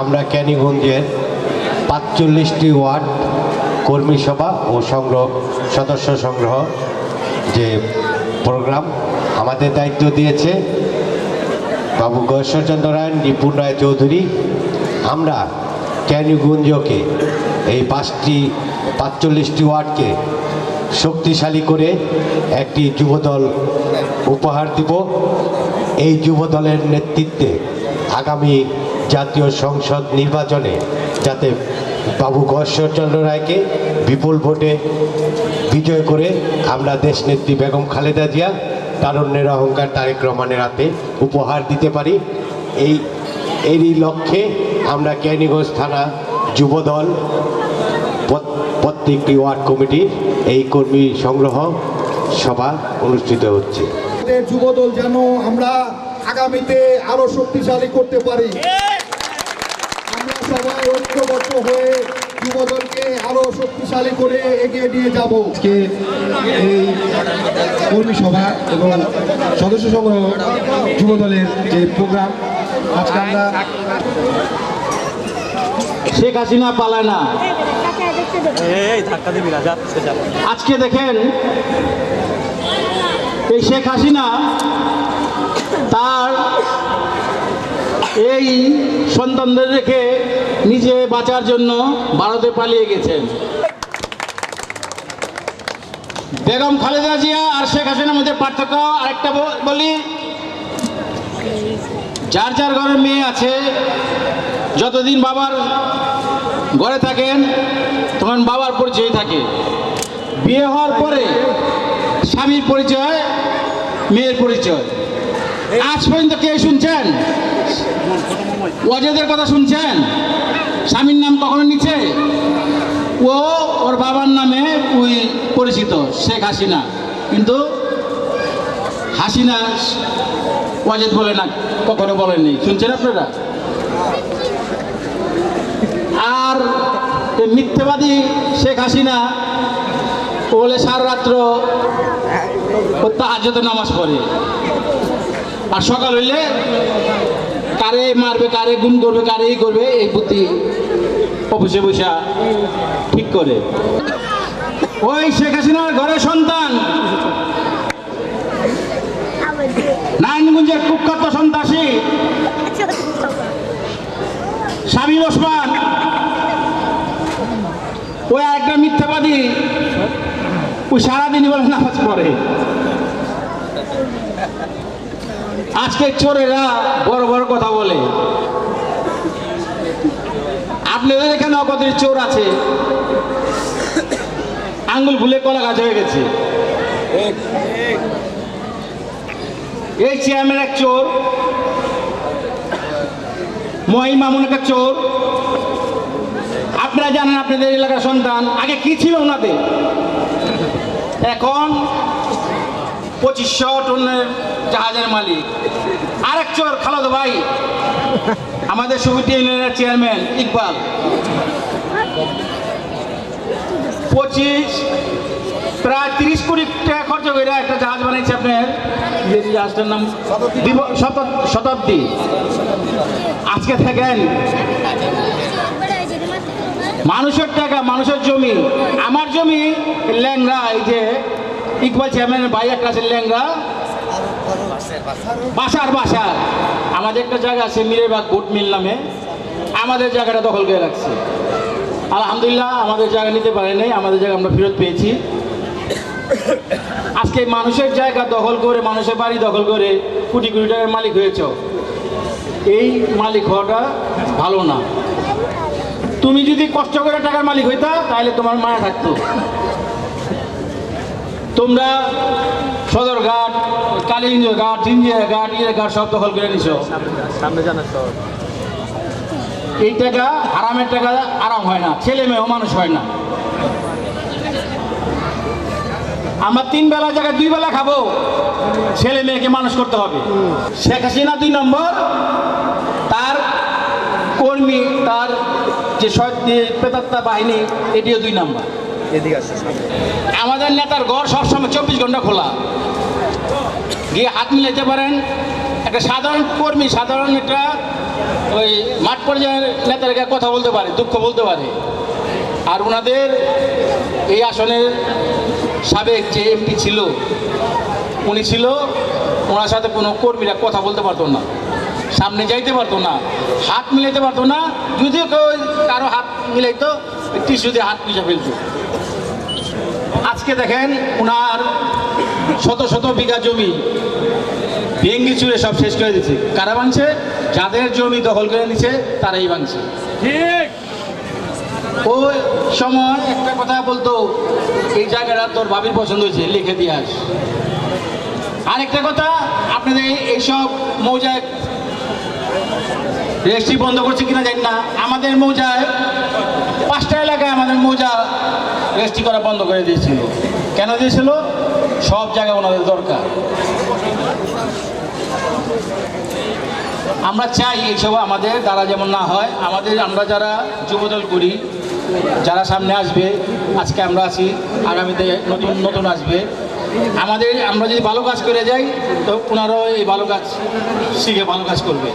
আমরা ক্যানিগঞ্জের পাঁচচল্লিশটি ওয়ার্ড কর্মী সভা ও সংগ্রহ, সদস্য সংগ্রহ যে প্রোগ্রাম আমাদের দায়িত্ব দিয়েছে বাবু গয়েশ্বরচন্দ্র রায়, নিপুণ রায় চৌধুরী। আমরা ক্যানিগুঞ্জকে, এই পাঁচটি, পাঁচচল্লিশটি ওয়ার্ডকে শক্তিশালী করে একটি যুবদল উপহার দিব। এই যুবদলের নেতৃত্বে আগামী জাতীয় সংসদ নির্বাচনে যাতে বাবু গশ্বরচন্দ্র রায়কে বিপুল ভোটে বিজয় করে আমরা দেশনেত্রী বেগম খালেদা জিয়া তারণ্যের অহংকার তারেক রহমানের হাতে উপহার দিতে পারি। এই, এরই লক্ষ্যে আমরা ক্যানিগঞ্জ থানা যুবদল প্রত্যেকটি ওয়ার্ড কমিটির এই কর্মী সংগ্রহ সভা অনুষ্ঠিত হচ্ছে। যুবদল যেন আমরা আগামীতে আরও শক্তিশালী করতে পারি। ঐক্যবদ্ধ হয়ে যুবদলকে আরও শক্তিশালী করে এগিয়ে নিয়ে যাব। আজকে এই কর্মী সভা এবং সদস্য সংগ্রহ যুব দলের যে প্রোগ্রাম আজকে আমরা শেখ হাসিনা পালায় না। আজকে দেখেন এই শেখ হাসিনা তার এই সন্তানদের রেখে নিজে বাঁচার জন্য ভারতে পালিয়ে গেছেন। বেগম খালেদা জিয়া আর শেখ হাসিনার মধ্যে পার্থক্য আরেকটা বলি। যার যার ঘরের মেয়ে আছে, যতদিন বাবার ঘরে থাকেন, তখন বাবার পরিচয় থাকে। বিয়ে হওয়ার পরে স্বামীর পরিচয়, মেয়ের পরিচয়। আজ পর্যন্ত কে শুনছেন? ওয়াজেদের কথা শুনছেন? স্বামীর নাম কখনো নিচ্ছে ও ওর বাবার নামে ওই পরিচিত, শেখ হাসিনা। কিন্তু হাসিনা ওয়াজেদ বলে না, কখনো বলেননি। শুনছেন আপনারা? আর মিথ্যেবাদী শেখ হাসিনা বলে সারা রাত্র তাহাজতে নামাজ পড়ে। আর সকাল হইলে কারে মারবে, কারে গুম করবে, কারে এই করবে, এই বুদ্ধি অফিসে বসা ঠিক করে। ওই শেখ হাসিনার ঘরের সন্তান। নারায়ণগঞ্জের কুখ্যাত সন্ত্রাসী। শামীম ওসমান। ওই একটা মিথ্যাবাদী। ওই সারাদিনই বলে নামাজ পড়ে। আজকে চোরেরা বড় বড় কথা বলে। আপনাদের এখানে অকতির চোর আছে। আঙ্গুল ভুলে কলা গাছ হয়ে গেছে। এই চেয়ারম্যান এক চোর। মহিম মামুন একটা চোর। আপনারা জানেন আপনাদের এলাকার সন্তান। আগে কি ছিল ওনাদের? এখন পঁচিশশো টনের জাহাজের মালিক। আরেক চোর, খালাদো ভাই। আমাদের সুবিধা ইউনিয়নের চেয়ারম্যান ইকবাল। পঁচিশ, প্রায় তিরিশ কোটি টাকা খরচ করে একটা জাহাজ বানিয়েছে আপনার, যে জাহাজটার নাম শতাব্দী। আজকে থাকেন মানুষের টাকা, মানুষের জমি। আমার জমি ল্যাংরা এই যে ইকবাল চেয়ারম্যানের ভাই একটা আছে ল্যাংরা বাসার বাসার। আমাদের একটা জায়গা আছে মিরেবাগ গোট মিল নামে। আমাদের জায়গাটা দখল করে রাখছে। আলহামদুলিল্লাহ, আমাদের জায়গা নিতে পারে নাই, আমাদের জায়গা আমরা ফেরত পেয়েছি। আজকে মানুষের জায়গা দখল করে, মানুষের বাড়ি দখল করে কোটি কোটি টাকার মালিক হয়েছ। এই মালিক হওয়াটা ভালো না। তুমি যদি কষ্ট করে টাকার মালিক হইতা, তাহলে তোমার মায়া থাকতো। তোমরা সদরঘাট কালীগঞ্জ ঘাট জিঞ্জিয়া ঘাট ইয়ে ঘাট সব দখল করে নিছো। সামনে জানা সব। এই টাকা আরামের টাকা আরাম হয় না ছেলে মেয়েও মানুষ হয় না। আমরা তিন বেলা জায়গায় দুই বেলা খাব ছেলে মেয়েকে মানুষ করতে হবে। শেখ হাসিনা দুই নম্বর তার কর্মী তার যে প্রেতাত্মা বাহিনী এটিও দুই নম্বর। এদিকে আসছে আমাদের নেতার ঘর সবসময় চব্বিশ ঘণ্টা খোলা। গিয়ে হাত মিলাইতে পারেন। একটা সাধারণ কর্মী, সাধারণ একটা ওই মাঠ পর্যায়ের নেতারা কথা বলতে পারে, দুঃখ বলতে পারে। আর ওনাদের এই আসনের সাবেক যে এমপি ছিল, উনি ছিল, ওনার সাথে কোনো কর্মীরা কথা বলতে পারতো না। সামনে যাইতে পারতো না হাত মিলাইতে পারতো না যদিও কেউ কারও হাত মিলাইতো টিস্যু দিয়ে হাত পিছা ফেলতো। আজকে দেখেন ওনার শত শত বিঘা জমি ভেঙ্গি চুরে সব শেষ করে দিচ্ছে কারা ভাঙছে? যাদের জমি দখল করে নিছে তারাই ভাঙছে। ঠিক। ওই সময় একটা কথা বলতো এই জায়গাটা তোর ভাবির পছন্দ হয়েছে লিখে দিয়ে আস। আরেকটা কথা আপনাদের এইসব মৌজায় রেজিস্ট্রি বন্ধ করছে কিনা জানি না। আমাদের মৌজায় পাঁচটা এলাকায় আমাদের মৌজা রেজিস্ট্রি করা বন্ধ করে দিয়েছিল। কেন দিয়েছিল? সব জায়গায় ওনাদের দরকার। আমরা চাই এইসব আমাদের দ্বারা যেমন না হয়, আমাদের আমরা যারা যুবদল করি, যারা সামনে আসবে, আজকে আমরা আছি, আগামীতে নতুন নতুন আসবে। আমাদের, আমরা যদি ভালো কাজ করে যাই, তো ওনারাও এই ভালো কাজ, শিখে ভালো কাজ করবে।